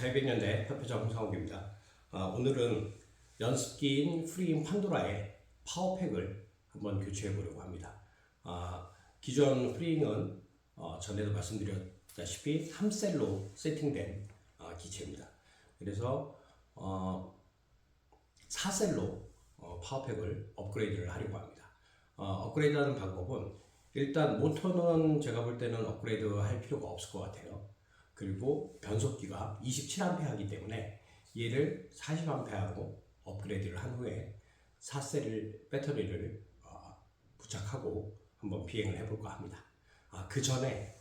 자유백년대 협회장 홍상욱입니다. 아, 오늘은 연습기인 프리인 판도라의 파워팩을 한번 교체해 보려고 합니다. 아, 기존 프리잉은 어, 전에도 말씀드렸다시피 3셀로 세팅된 아, 기체입니다. 그래서 어, 4셀로 어, 파워팩을 업그레이드를 하려고 합니다. 어, 업그레이드하는 방법은 일단 모터는 제가 볼 때는 업그레이드 할 필요가 없을 것 같아요. 그리고 변속기가 27A이기 때문에 얘를 40A로 업그레이드를 한 후에 4셀을 배터리를 어, 부착하고 한번 비행을 해볼까 합니다. 아, 그 전에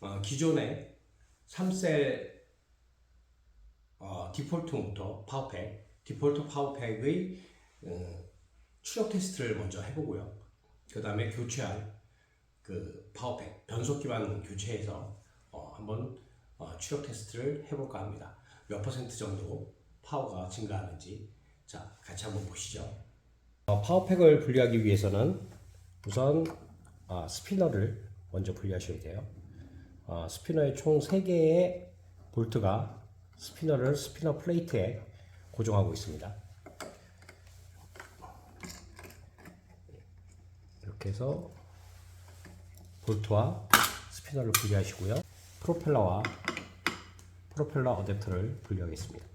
어, 기존의 3셀 어, 디폴트 모터 파워팩, 디폴트 파워팩의 음, 추력 테스트를 먼저 해보고요. 그 다음에 교체할 그 파워팩 변속기만 교체해서 어, 한번 어, 추력 테스트를 해볼까 합니다. 몇 퍼센트 정도 파워가 증가하는지 자 같이 한번 보시죠. 어, 파워팩을 분리하기 위해서는 우선 아, 스피너를 먼저 분리하셔야 돼요. 어, 스피너에 총 3개의 볼트가 스피너를 스피너 플레이트에 고정하고 있습니다. 이렇게 해서 볼트와 스피너를 분리하시고요. 프로펠러와 프로펠러 어댑터를 분리하겠습니다.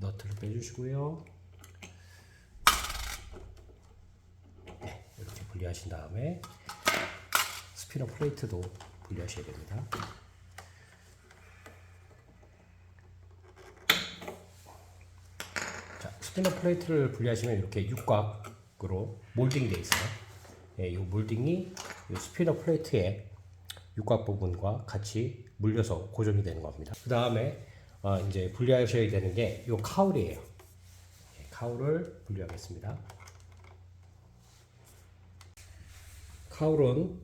너트를 빼주시고요. 네, 이렇게 분리하신 다음에 스피너 플레이트도 분리하셔야 됩니다. 자, 스피너 플레이트를 분리하시면 이렇게 육각으로 몰딩되어 있어요. 예, 이 몰딩이 이 스피너 플레이트의 육각 부분과 같이 물려서 고정이 되는 겁니다. 그 다음에 어, 이제 분리하셔야 되는 게 이 카울이에요. 예, 카울을 분리하겠습니다. 카울은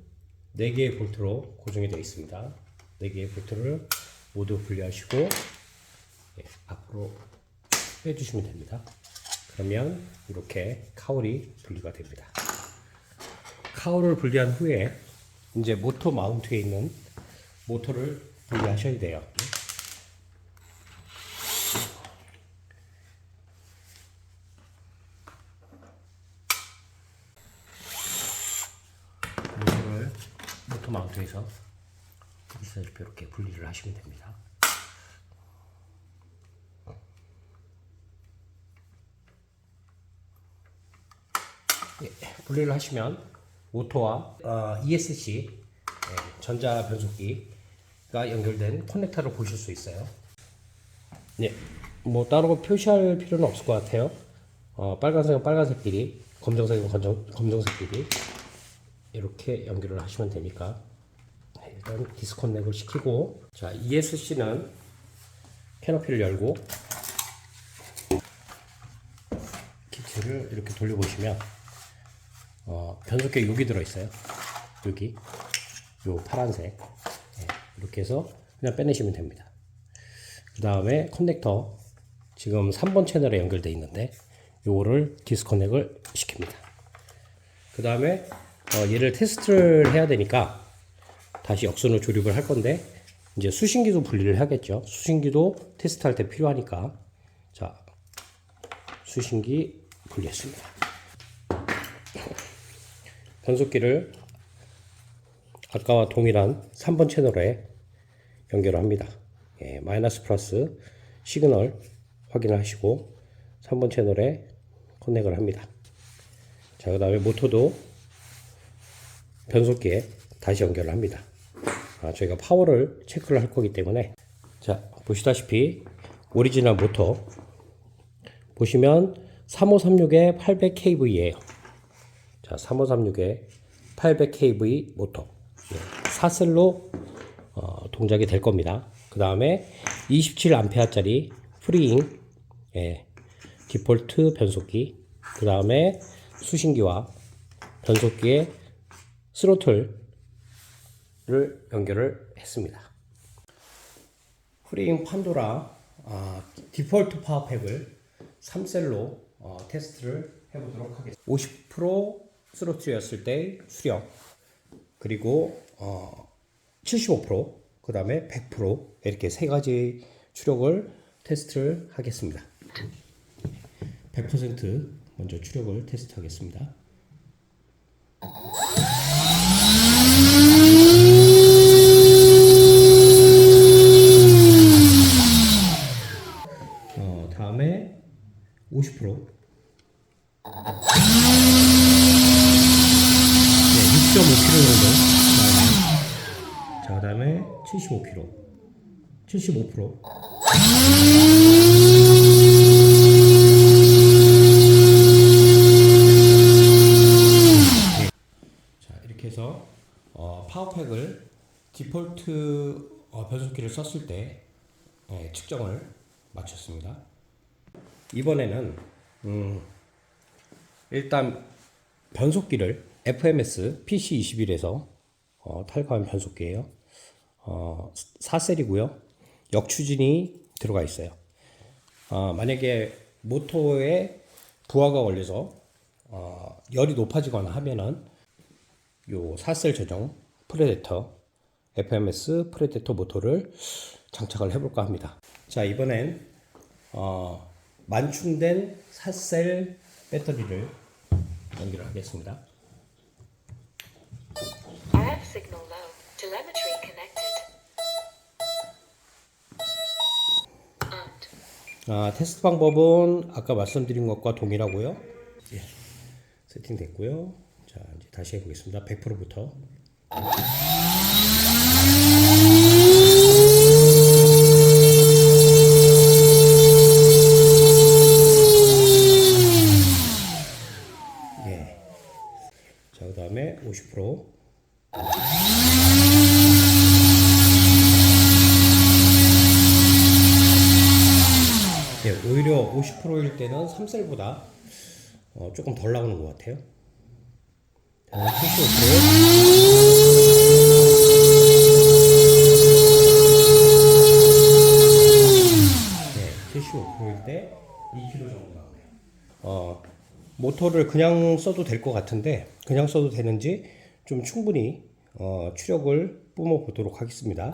4개의 볼트로 고정이 되어 있습니다. 4개의 볼트를 모두 분리하시고 예, 앞으로 빼주시면 됩니다. 그러면 이렇게 카울이 분리가 됩니다. 카울을 분리한 후에 이제 모터 마운트에 있는 모터를 분리하셔야 돼요. 모터를 모터 마운트에서 이렇게 분리를 하시면 됩니다. 분리를 하시면 모터와 어, ESC 예, 전자 변속기가 연결된 커넥터를 보실 수 있어요. 네, 뭐 따로 표시할 필요는 없을 것 같아요. 어, 빨간색은 빨간색끼리, 검정색은 검정, 검정색끼리 이렇게 연결을 하시면 되니까 네, 일단 디스커넥을 시키고 자 ESC는 캐노피를 열고 키트를 이렇게 돌려보시면 어, 변속기 여기 들어있어요. 여기. 요 파란색. 네, 이렇게 해서 그냥 빼내시면 됩니다. 그 다음에 커넥터. 지금 3번 채널에 연결되어 있는데, 요거를 디스커넥을 시킵니다. 그 다음에 어, 얘를 테스트를 해야 되니까 다시 역선으로 조립을 할 건데, 이제 수신기도 분리를 하겠죠. 수신기도 테스트할 때 필요하니까. 자, 수신기 분리했습니다. 변속기를 아까와 동일한 3번 채널에 연결합니다. 예, 마이너스 플러스 시그널 확인을 하시고 3번 채널에 커넥을 합니다. 자, 그 다음에 모터도 변속기에 다시 연결을 합니다. 아, 저희가 파워를 체크를 할 거기 때문에 자, 보시다시피 오리지널 모터 보시면 3536에 800kV예요. 자, 3536에 800kV 모터. 예, 4셀로 어, 동작이 될 겁니다. 그 다음에 27A짜리 프리잉 예, 디폴트 변속기. 그 다음에 수신기와 변속기의 스로틀을 연결을 했습니다. 프리잉 판도라 아, 디폴트 파워팩을 3셀로 어, 테스트를 해보도록 하겠습니다. 50% 스로틀이었을 때 수력 그리고 어, 75% 그 다음에 100% 이렇게 세 가지 추력을 테스트를 하겠습니다. 100% 먼저 추력을 테스트하겠습니다. 어, 다음에 50%. 네, 6.5kg 정도. 자, 그 다음에 75kg. 75%. 네. 자, 이렇게 해서 어, 파워팩을 디폴트 어, 변속기를 썼을 때 예, 측정을 마쳤습니다. 이번에는 음, 일단 변속기를 FMS PC21에서 어, 탈거한 변속기예요. 어, 4셀이고요. 역추진이 들어가 있어요. 어, 만약에 모터에 부하가 걸려서 어, 열이 높아지거나 하면은 요 4셀 전용 프레데터 FMS 프레데터 모터를 장착을 해볼까 합니다. 자 이번엔 어, 만충된 4셀 배터리를 연결을 하겠습니다. 아, 테스트 방법은 아까 말씀드린 것과 동일하고요. 예, 세팅 됐고요. 자, 이제 다시 해보겠습니다. 100%부터. 예. 자, 그 다음에 50%. 예, 오히려 50%일 때는 3셀보다 어, 조금 덜 나오는 것 같아요. 75%. 네, 75%일 때 2kg 정도 나오네요. 어, 모터를 그냥 써도 될 것 같은데 그냥 써도 되는지 좀 충분히 어, 추력을 뿜어 보도록 하겠습니다.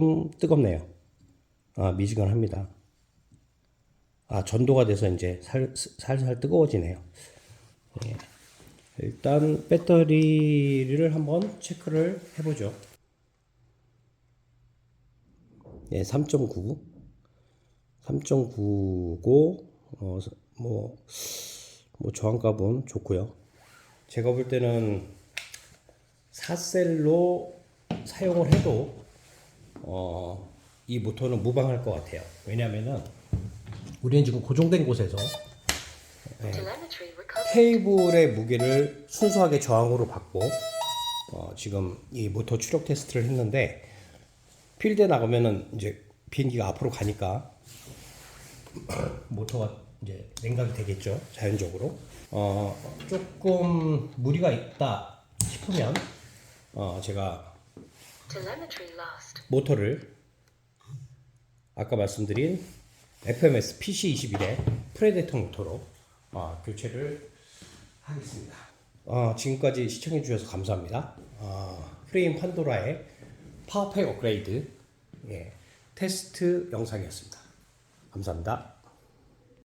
조금 뜨겁네요. 아, 미지근합니다. 아, 전도가 돼서 이제 살, 살살 뜨거워지네요. 예. 일단 배터리를 한번 체크를 해보죠. 예, 3.9. 3.9고, 어, 뭐, 뭐, 저항값은 좋고요. 제가 볼 때는 4셀로 사용을 해도 어, 이 모터는 무방할 것 같아요. 왜냐하면은 우리는 지금 고정된 곳에서 recovered. 케이블의 무게를 순수하게 저항으로 받고 어, 지금 이 모터 추력 테스트를 했는데 필드에 나가면은 이제 비행기가 앞으로 가니까 모터가 이제 냉각이 되겠죠 자연적으로 어, 조금 무리가 있다 싶으면 어, 제가. 모터를 아까 말씀드린 FMS PC21의 프레데터 모터로 어, 교체를 하겠습니다. 어, 지금까지 시청해 주셔서 감사합니다. 어, 프레임 판도라의 파워팩 업그레이드 예, 테스트 영상이었습니다. 감사합니다.